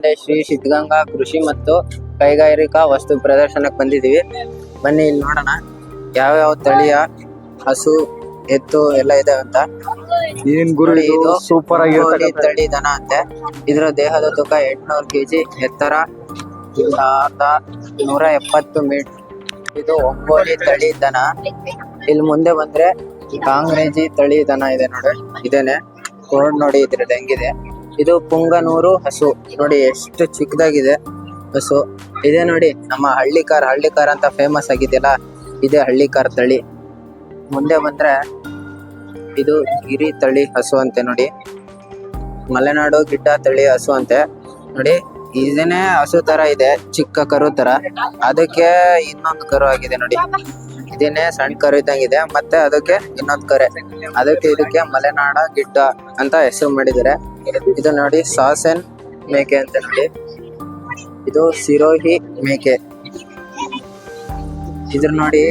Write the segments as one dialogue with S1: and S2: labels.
S1: ಶ್ರೀ ಸಿದ್ಧಗಂಗಾ ಕೃಷಿ ಮತ್ತು ಕೈಗಾರಿಕಾ ವಸ್ತು ಪ್ರದರ್ಶನಕ್ಕೆ ಬಂದಿದೀವಿ ಬನ್ನಿ ಇಲ್ಲಿ ನೋಡೋಣ. ಯಾವ ತಳಿಯ ಹಸು ಎತ್ತು ಎಲ್ಲ ಇದೆ ಅಂತ.
S2: ಏನ್ ಗುರು ಇದು? ಸೂಪರ್ ಆಗಿ
S1: ತಳಿ. ದನ ಅಂತೆ. ಇದರ ದೇಹದ ತೂಕ ಎಂಟ್ನೂರು ಕೆಜಿ ಎತ್ತರ ಅರ್ಧ ನೂರ ಎಪ್ಪತ್ತು ಮೀಟರ್ ಇದು ಒಂಗೋಲಿ ತಳಿ ದನ. ಇಲ್ಲಿ ಮುಂದೆ ಬಂದ್ರೆ ಕಾಂಗ್ರೇಜಿ ತಳಿ ದನ ಇದೆ ನೋಡಿ. ಇದೇನೆ. ರೋಡ್ ನೋಡಿ ಇದ್ರದ್ದು ಹೆಂಗಿದೆ. ಇದು ಪುಂಗನೂರು ಹಸು. ನೋಡಿ, ಎಷ್ಟು ಚಿಕ್ಕದಾಗಿದೆ ಹಸು. ಇದೆ ನೋಡಿ, ನಮ್ಮ ಹಳ್ಳಿಕಾರ್ ಹಳ್ಳಿಕಾರ್ ಅಂತ ಫೇಮಸ್ ಆಗಿದೆಯಲ್ಲ, ಇದೆ ಹಳ್ಳಿಕಾರ್ ತಳಿ. ಮುಂದೆ ಬಂದ್ರೆ ಇದು ಗಿರಿ ತಳಿ ಹಸು ಅಂತೆ ನೋಡಿ. ಮಲೆನಾಡು ಗಿಡ್ಡ ತಳಿ ಹಸು ಅಂತೆ. ನೋಡಿ ಇದೇನೆ ಹಸು ತರ ಇದೆ, ಚಿಕ್ಕ ಕರು ತರ. ಅದಕ್ಕೆ ಇನ್ನೊಂದು ಕರು ಆಗಿದೆ ನೋಡಿ. ಇದೇನೆ ಸಣ್ಣ ಕರು ಇದ್ದಂಗಿದೆ, ಮತ್ತೆ ಅದಕ್ಕೆ ಇನ್ನೊಂದು ಕರೆ. ಅದಕ್ಕೆ ಇದಕ್ಕೆ ಮಲೆನಾಡ ಗಿಡ್ಡ ಅಂತ ಹೆಸರು ಮಾಡಿದ್ದಾರೆ. ಇದು ನೋಡಿ ಸಾಸನ್ ಮೇಕೆ ಅಂತ ನೋಡಿ. ಇದು ಸಿರೋಹಿ ಮೇಕೆ. ಇದ್ರ ನೋಡಿ,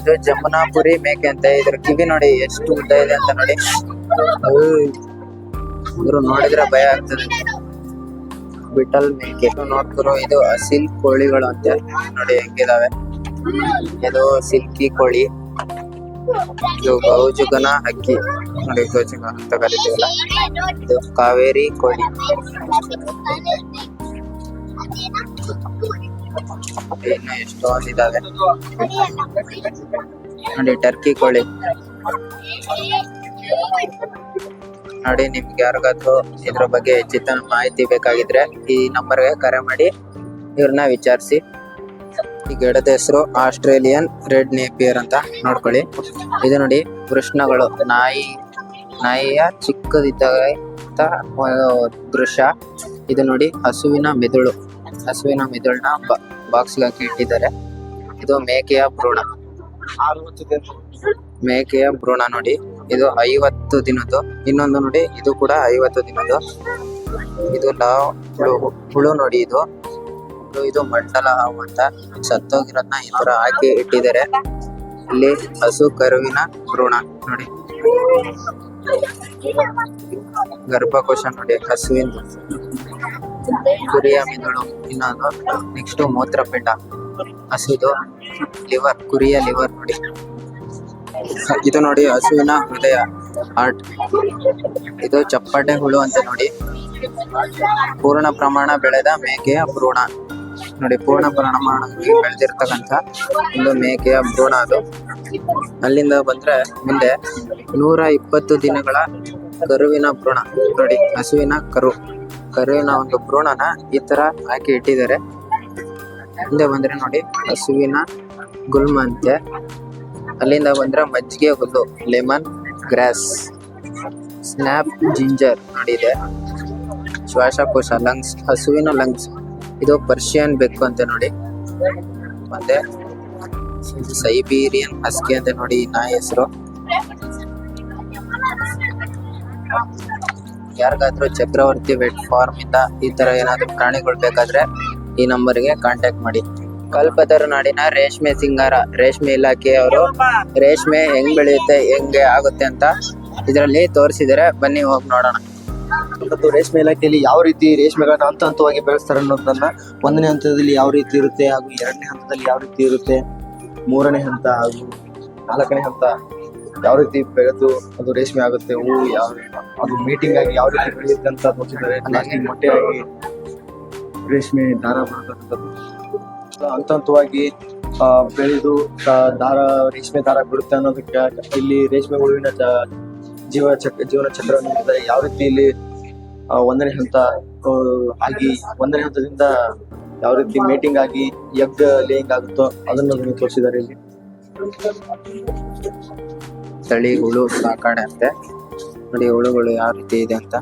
S1: ಇದು ಜಮುನಾಪುರಿ ಮೇಕೆ ಅಂತ, ಇದ್ರ ಕಿವಿ ನೋಡಿ ಎಷ್ಟು ಉದ್ದ ಇದೆ ಅಂತ ನೋಡಿ. ಇವರು ನೋಡಿದ್ರೆ ಭಯ ಆಗ್ತದೆ. ಬಿಟಲ್ ಮೇಕೆ. ನೋಡ್ತಿರೋ ಇದು ಅಸಿಲ್ ಕೋಳಿಗಳು ಅಂತ ನೋಡಿ ಹೆಂಗಿದಾವೆ. ಇದು ಸಿಲ್ಕಿ ಕೋಳಿ. ಇದು ಗೌಜುಗನ ಹಕ್ಕಿ ನೋಡಿ ಗೌಜುಗ ಅಂತ ಕರಿತೀವಲ್ಲ ಇದು ಕಾವೇರಿ ಕೋಳಿ. ಇನ್ನು ಎಷ್ಟೊಂದು ಇದಾವೆ. ನೋಡಿ ಟರ್ಕಿ ಕೋಳಿ. ನೋಡಿ, ನಿಮ್ಗೆ ಯಾರಿಗಾದ್ರು ಇದ್ರ ಬಗ್ಗೆ ಹೆಚ್ಚಿನ ಮಾಹಿತಿ ಬೇಕಾಗಿದ್ರೆ ಈ ನಂಬರ್ಗೆ ಕರೆ ಮಾಡಿ, ಇವ್ರನ್ನ ವಿಚಾರಿಸಿ. ಈ ಗಿಡದ ಹೆಸರು ಆಸ್ಟ್ರೇಲಿಯನ್ ರೆಡ್ ನೇಪಿಯರ್ ಅಂತ ನೋಡ್ಕೊಳ್ಳಿ. ಇದು ನೋಡಿ ಕೃಷ್ಣಗಳು ನಾಯಿ, ನಾಯಿಯ ಚಿಕ್ಕದಿದ್ದಾಗ ದೃಶ್ಯ. ಇದು ನೋಡಿ ಹಸುವಿನ ಮೆದುಳು, ಹಸುವಿನ ಮೆದುಳನ್ನ ಬಾಕ್ಸ್ ಹಾಕಿ ಇಟ್ಟಿದ್ದಾರೆ. ಇದು ಮೇಕೆಯ ಭ್ರೂಣ. ಮೇಕೆಯ ಭ್ರೂಣ ನೋಡಿ, ಇದು ಐವತ್ತು ದಿನದ್ದು. ಇನ್ನೊಂದು ನೋಡಿ, ಇದು ಕೂಡ ಐವತ್ತು ದಿನದ್ದು. ಇದು ಲಾವ್ ಹುಳು ಹುಳು ನೋಡಿ ಇದು. ಇದು- ಮಂಡಲ ಹಾವು ಅಂತ ಸತ್ತೋಗಿರೋದ್ನ ಈ ತರ ಹಾಕಿ ಇಟ್ಟಿದ್ದಾರೆ. ಇಲ್ಲಿ ಹಸು ಕರುವಿನ ಭ್ರೂಣ ನೋಡಿ. ಗರ್ಭಕೋಶ ನೋಡಿ, ಹಸುವಿನ ಕುರಿಯ ಮಿದುಳು. ಇನ್ನೊಂದು ನೆಕ್ಸ್ಟ್ ಮೂತ್ರಪಿಂಡ. ಹಸುದು ಲಿವರ್ ಕುರಿಯ ಲಿವರ್ ನೋಡಿ. ಇದು ನೋಡಿ ಹಸುವಿನ ಹೃದಯ ಹಾರ್ಟ್ ಇದು ಚಪ್ಪಟೆ ಹುಳು ಅಂತ ನೋಡಿ. ಪೂರ್ಣ ಪ್ರಮಾಣ ಬೆಳೆದ ಮೇಕೆಯ ಭ್ರೂಣ. ನೋಡಿ, ಪೂರ್ಣ ಪ್ರಮಾಣದಲ್ಲಿ ಬೆಳೆದಿರ್ತಕ್ಕಂಥ ಒಂದು ಮೇಕೆಯ ಭ್ರೂಣ ಅದು. ಅಲ್ಲಿಂದ ಬಂದ್ರೆ ಮುಂದೆ ನೂರ ಇಪ್ಪತ್ತು ದಿನಗಳ ಕರುವಿನ ಭ್ರೂಣ. ನೋಡಿ, ಹಸುವಿನ ಕರು. ಕರುವಿನ ಒಂದು ಭ್ರೂಣನ ಈ ತರ ಹಾಕಿ ಇಟ್ಟಿದ್ದಾರೆ. ಮುಂದೆ ಬಂದ್ರೆ ನೋಡಿ, ಹಸುವಿನ ಗುಲ್ಮ ಅಂತೆ ಅಲ್ಲಿಂದ ಬಂದ್ರೆ ಮಜ್ಜಿಗೆ ಹುಲ್ಲು, ಲೆಮನ್ ಗ್ರಾಸ್, ಸ್ನ್ಯಾಪ್ ಜಿಂಜರ್ ನೋಡಿದೆ ಶ್ವಾಸಕೋಶ, ಲಂಗ್ಸ್, ಹಸುವಿನ ಲಂಗ್ಸ್. ಇದು ಪರ್ಷಿಯನ್ ಬೆಕ್ಕು ಅಂತ ನೋಡಿ. ಮತ್ತೆ ಸೈಬೀರಿಯನ್ ಹಸ್ಕಿ ಅಂತ ನೋಡಿ ನಾಯಿ ಹೆಸರು. ಯಾರಿಗಾದ್ರೂ ಚಕ್ರವರ್ತಿ ವೆಟ್ ಫಾರ್ಮ್ ಇಂದ ಈ ತರ ಏನಾದ್ರು ಪ್ರಾಣಿಗಳು ಬೇಕಾದ್ರೆ ಈ ನಂಬರ್ಗೆ ಕಾಂಟ್ಯಾಕ್ಟ್ ಮಾಡಿ. ಕಲ್ಪತರು ನಾಡಿನ ರೇಷ್ಮೆ ಸಿಂಗಾರ, ರೇಷ್ಮೆ ಇಲಾಖೆಯವರು ರೇಷ್ಮೆ ಹೆಂಗ್ ಬೆಳೆಯುತ್ತೆ, ಹೆಂಗೆ ಆಗುತ್ತೆ ಅಂತ ಇದರಲ್ಲಿ ತೋರಿಸಿದರೆ. ಬನ್ನಿ ಹೋಗಿ ನೋಡೋಣ.
S2: ಮತ್ತು ರೇಷ್ಮೆ ಇಲಾಖೆಯಲ್ಲಿ ಯಾವ ರೀತಿ ರೇಷ್ಮೆಗಳನ್ನ ಹಂತ ಹಂತವಾಗಿ ಬೆಳೆಸ್ತಾರೆ ಅನ್ನೋದನ್ನ ಒಂದನೇ ಹಂತದಲ್ಲಿ ಯಾವ ರೀತಿ ಇರುತ್ತೆ ಹಾಗೂ ಎರಡನೇ ಹಂತದಲ್ಲಿ ಯಾವ ರೀತಿ ಇರುತ್ತೆ, ಮೂರನೇ ಹಂತ ಹಾಗೂ ನಾಲ್ಕನೇ ಹಂತ ಯಾವ ರೀತಿ ಬೆಳೆದು ಅದು ರೇಷ್ಮೆ ಆಗುತ್ತೆ ಹೂವು ಯಾವ ಅದು ಮೀಟಿಂಗ್ ಆಗಿ ಯಾವ ರೀತಿ ಬೆಳೆಯುತ್ತೆ ಅಂತ ತೋರಿಸಿದ್ದಾರೆ ಲಾಸ್ಟಿಂಗ್ ಮೊಟ್ಟೆಯಾಗಿ ರೇಷ್ಮೆ ದಾರ ಬರ್ತಕ್ಕಂಥದ್ದು ಹಂತ ಹಂತವಾಗಿ ಬೆಳೆದು ದಾರ, ರೇಷ್ಮೆ ದಾರ ಬಿಡುತ್ತೆ ಅನ್ನೋದಕ್ಕೆ ಇಲ್ಲಿ ರೇಷ್ಮೆ ಹುಳುವಿನ ಜೀವ ಚಕ್ರ ಜೀವನ ಚಕ್ರವನ್ನು. ಯಾವ ರೀತಿ ಇಲ್ಲಿ ಒಂದನೇ ಹಂತ ಆಗಿ, ಒಂದನೇ ಹಂತದಿಂದ ಯಾವ ರೀತಿ ಮೀಟಿಂಗ್ ಆಗಿ ಎಗ್ ಲೇಯಿಂಗ್ ಆಗುತ್ತೋ ಅದನ್ನು ನಮಗೆ ತೋರಿಸಿದ್ದಾರೆ ಇಲ್ಲಿ
S1: ತಳಿ ಹುಳು ಸಾಕಾಣೆ ಅಂತೆ ನೋಡಿ ಹುಳುಗಳು ಯಾವ ರೀತಿ ಇದೆ ಅಂತ